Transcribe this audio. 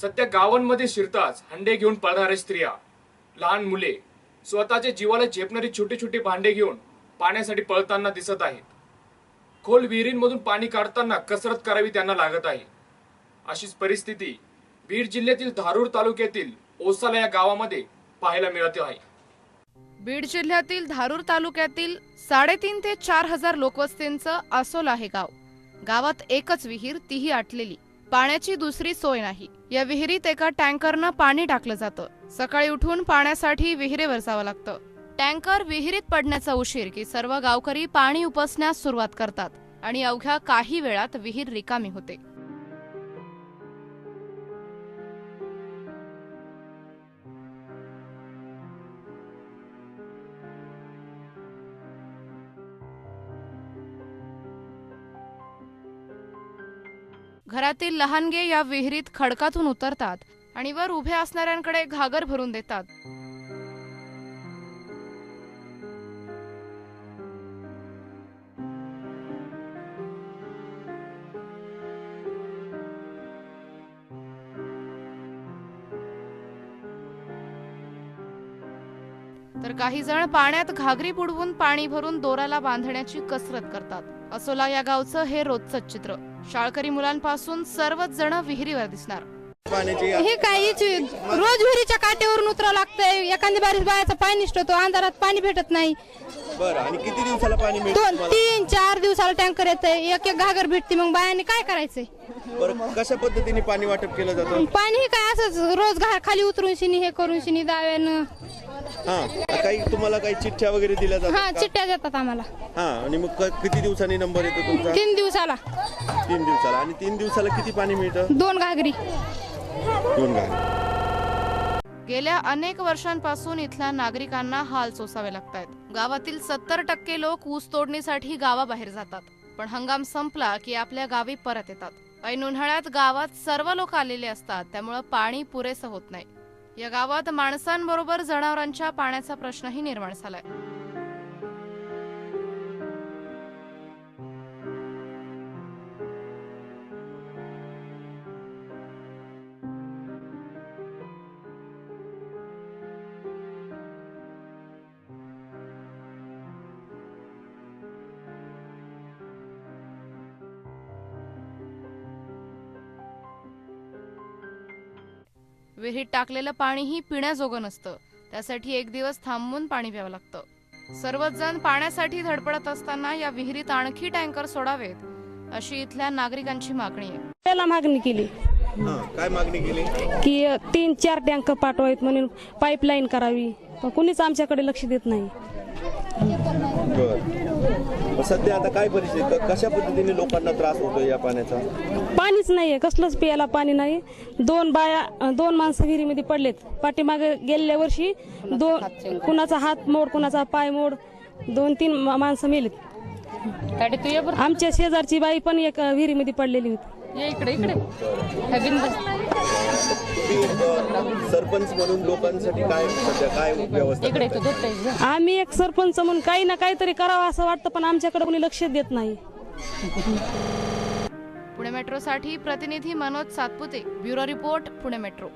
सध्या गावांमध्ये शिरताच हंडे घेऊन पळणाऱ्या स्त्रिया लहान मुले स्वतःच्या जीवाला झेपणारी छोटे छोटे भांडे घेऊन पाण्यासाठी पळताना दिसत आहेत. खोल विहिरींमधून पाणी काढताना कसरत करावी त्यांना लागत आहे. अशीच परिस्थिती बीड जिल्ह्यातील धारूर तालुक्यातील ओसाला या गावामध्ये पाहायला मिळत आहे. बीड जिल्ह्यातील धारूर तालुक्यातील साडेतीन ते चार हजार लोकवस्तींचं आसोल आहे गाव. गावात एकच विहीर तीही आटलेली. पाण्याची दुसरी सोय नाही. या विहिरीत एका टँकरनं पाणी टाकलं जातं. सकाळी उठून पाण्यासाठी विहिरीवर जावं लागतं. टँकर विहिरीत पडण्याचा उशीर की सर्व गावकरी पाणी उपसण्यास सुरुवात करतात आणि अवघ्या काही वेळात विहीर रिकामी होते. घरातील लहानगे या विहिरीत खडकातून उतरतात आणि वर उभे असणाऱ्यांकडे घागर भरून देतात. तर काही जण पाण्यात घागरी बुडवून पाणी भरून दोराला बांधण्याची कसरत करतात. असोला या गावचं हे रोजचं चित्र. शाळकरी मुलांपासून सर्वच जण विहिरीवर दिसणार. हे काय रोज विहिरीच्या काठेवरून उतरावं लागतंय. एखादी बारीस बायाचा पाणी निसटतो अंधारात पाणी भेटत नाही. बरं आणि किती दिवसाला पाणी मिळतं दोन? तीन चार दिवसाला टँकर येतंय. एक एक घागर भेटते मग बायांनी काय करायचंय? बरं कशा पद्धतीने पाणी वाटप केलं जातं? पाणी हे काय असंच रोज घा खाली उतरून शिनी हे करून शिनी दाव्यानं. हा काही तुम्हाला काही चिठ्ठ्या वगैरे दिल्या हा जातात का? चिट्ट्या देतात आम्हाला. हा आणि मग क- किती दिवसांनी नंबर येतो तुमचा? तीन दिवसाला. तीन दिवसाला. आणि तीन दिवसाला किती पाणी मिळतं? दोन घागरी. दोन गाडी गेल्या अनेक वर्षांपासून इथल्या नागरिकांना हाल सोसावे लागतायत. गावातील सत्तर टक्के लोक ऊस तोडणीसाठी गावाबाहेर जातात. पण हंगाम संपला की आपल्या गावी परत येतात. ऐन उन्हाळ्यात गावात सर्व लोक आलेले असतात त्यामुळं पाणी पुरेसं होत नाही. या गावात माणसांबरोबर जनावरांच्या पाण्याचा प्रश्नही निर्माण झालाय. विहिरीत टाकलेलं पाणीही पिण्याजोगं नसतं. त्यासाठी एक दिवस थांबून पाणी प्यावं लागतं. सर्वच जण पाण्यासाठी धडपडत असताना या विहिरीत आणखी टँकर सोडावेत अशी इथल्या नागरिकांची मागणी आहे. त्याला मागणी केली. हा काय मागणी केली? की तीन चार टँकर पाठवावेत म्हणून पाईपलाईन करावी. पण कुणीच आमच्याकडे लक्ष देत नाही. सध्या आता काय परिस्थिती? क- कशा पद्धतीने लोकांना त्रास होतोय या पाण्याचा? पाणीच नाहीये कसलंच प्यायला पाणी नाही. दोन बाया दोन माणसं विहिरीमध्ये पडलेत. पाठीमागे गेल्या वर्षी दोन कुणाचा हात मोड कुणाचा पाय मोड दोन तीन मा- माणसं मेलेत. आमच्या शेजारची बाई पण एक विहिरीमध्ये पडलेली होती. तुम्ही अ, सरपंच म्हणून लोकांसाठी काय सध्या काय व्यवस्था करताय? आम्ही एक सरपंच म्हणून काही ना काहीतरी करावं असं वाटतं पण आमच्याकडे कोणी लक्ष देत नाही. पुणे मेट्रोसाठी प्रतिनिधी Manoj Satpute. Bureau report Pune metro.